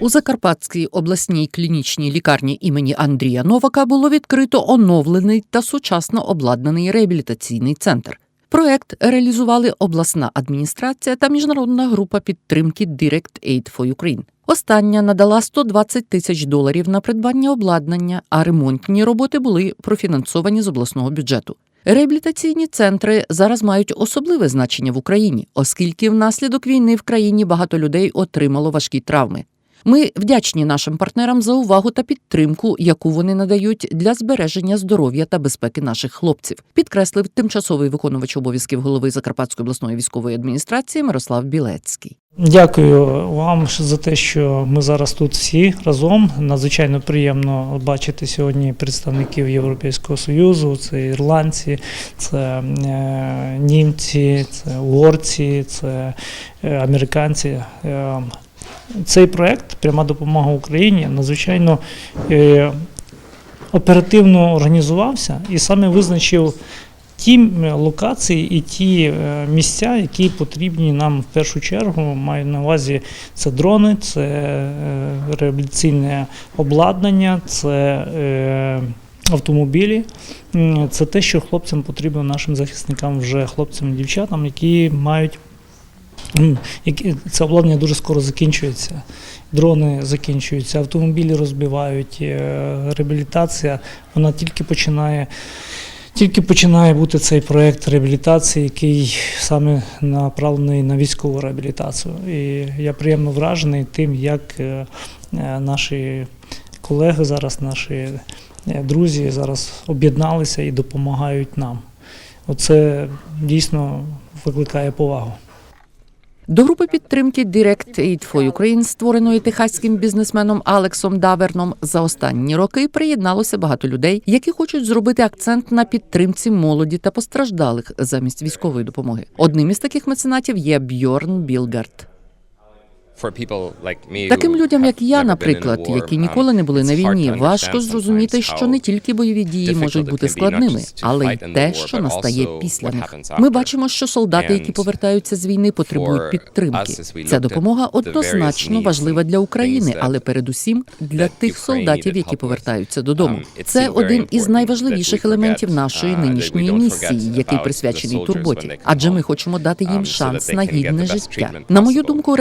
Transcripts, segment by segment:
У Закарпатській обласній клінічній лікарні імені Андрія Новака було відкрито оновлений та сучасно обладнаний реабілітаційний центр. Проект реалізували обласна адміністрація та міжнародна група підтримки Direct Aid for Ukraine. Остання надала 120 тисяч доларів на придбання обладнання, а ремонтні роботи були профінансовані з обласного бюджету. Реабілітаційні центри зараз мають особливе значення в Україні, оскільки внаслідок війни в країні багато людей отримало важкі травми. Ми вдячні нашим партнерам за увагу та підтримку, яку вони надають для збереження здоров'я та безпеки наших хлопців, підкреслив тимчасовий виконувач обов'язків голови Закарпатської обласної військової адміністрації Мирослав Білецький. Дякую вам за те, що ми зараз тут всі разом. Надзвичайно приємно бачити сьогодні представників Європейського союзу. Це ірландці, це е, німці, це угорці, це е, американці. Е, Цей проект Пряма допомога Україні надзвичайно е, оперативно організувався і саме визначив ті локації і ті е, місця, які потрібні нам в першу чергу. Маю на увазі це дрони, це е, реабілітаційне обладнання, це е, автомобілі. Це те, що хлопцям потрібно, нашим захисникам, вже хлопцям і дівчатам, які мають. Які- Це обладнання дуже скоро закінчується. Дрони закінчуються, автомобілі розбивають, е, реабілітація вона тільки починає тільки починає бути цей проєкт реабілітації, який саме направлений на військову реабілітацію. І я приємно вражений тим, як е, е, наші колеги зараз, наші друзі зараз об'єдналися і допомагають нам. Оце дійсно викликає повагу. До групи підтримки Direct Aid for Ukraine, створеної техаським бізнесменом Алексом Даверном, за останні роки приєдналося багато людей, які хочуть зробити акцент на підтримці молоді та постраждалих замість військової допомоги. Одним із таких меценатів є Бьорн Білгард. Таким людям, як я, наприклад, які ніколи не були на війні, важко зрозуміти, що не тільки бойові дії можуть бути складними, але й те, що настає після них. Ми бачимо, що солдати, які повертаються з війни, потребують підтримки. Ця допомога однозначно важлива для України, але передусім для тих солдатів, які повертаються додому. Це один із найважливіших елементів нашої нинішньої місії, який присвячений турботі, адже ми хочемо дати їм шанс на гідне життя. На мою думку,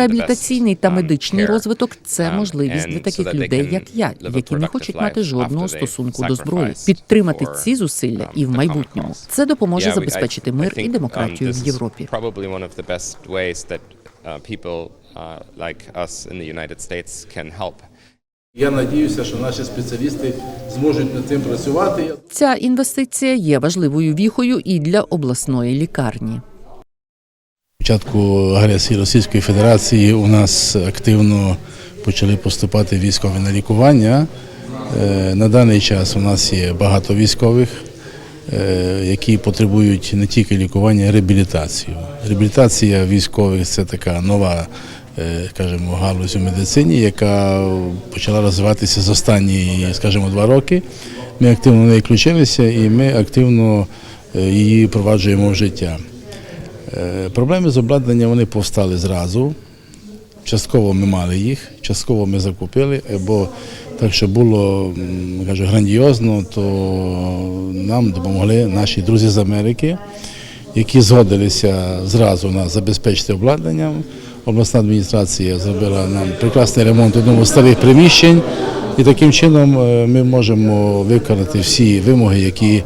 реабілітаційний та медичний розвиток це можливість для таких людей, як я, які не хочуть мати жодного стосунку до зброї, підтримати ці зусилля і в майбутньому. Це допоможе забезпечити мир і демократію в Європі. Uh, uh. Я надіюся, що наші спеціалісти зможуть над цим працювати. Ця інвестиція є важливою віхою і для обласної лікарні. Початку агресії Російської Федерації у нас активно почали поступати військові на лікування. Е, На даний час у нас є багато військових, е, які потребують не тільки лікування, а реабілітацію. Реабілітація військових це така нова, е, скажімо, галузь у медицині, яка почала розвиватися за останні, скажімо, два роки. Ми активно в неї включилися і ми активно її впроваджуємо в життя. Е, Проблеми з обладнанням вони повстали зразу. Частково ми мали їх, частково ми закупили, бо так, що було кажу, грандіозно, то нам допомогли наші друзі з Америки, які згодилися зразу нас забезпечити обладнанням. Обласна адміністрація зробила нам прекрасний ремонт одного з старих приміщень, і таким чином е, ми можемо виконати всі вимоги, які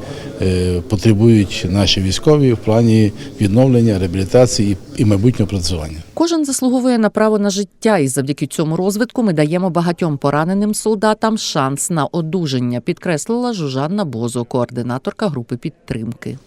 потребують наші військові в плані відновлення, реабілітації і майбутнього працювання. Кожен заслуговує на право на життя, і завдяки цьому розвитку ми даємо багатьом пораненим солдатам шанс на одужання, підкреслила Жужанна Бозо, координаторка групи підтримки.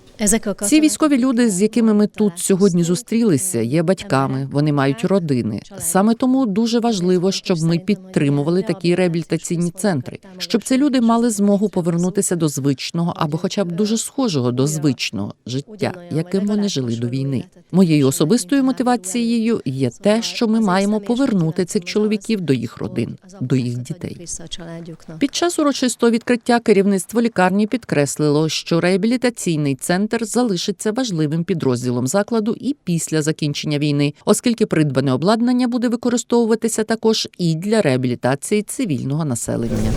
Ці військові люди, з якими ми тут сьогодні зустрілися, є батьками, вони мають родини. Саме тому дуже важливо, щоб ми підтримували такі реабілітаційні центри, щоб ці люди мали змогу повернутися до звичного або, хоча б дуже схожого до звичного життя, яким вони жили до війни. Моєю особистою мотивацією є те, що ми маємо повернути цих чоловіків до їх родин, до їх дітей. Під час урочистого відкриття керівництво лікарні підкреслило, що реабілітаційний центр центр залишиться важливим підрозділом закладу і після закінчення війни, оскільки придбане обладнання буде використовуватися також і для реабілітації цивільного населення.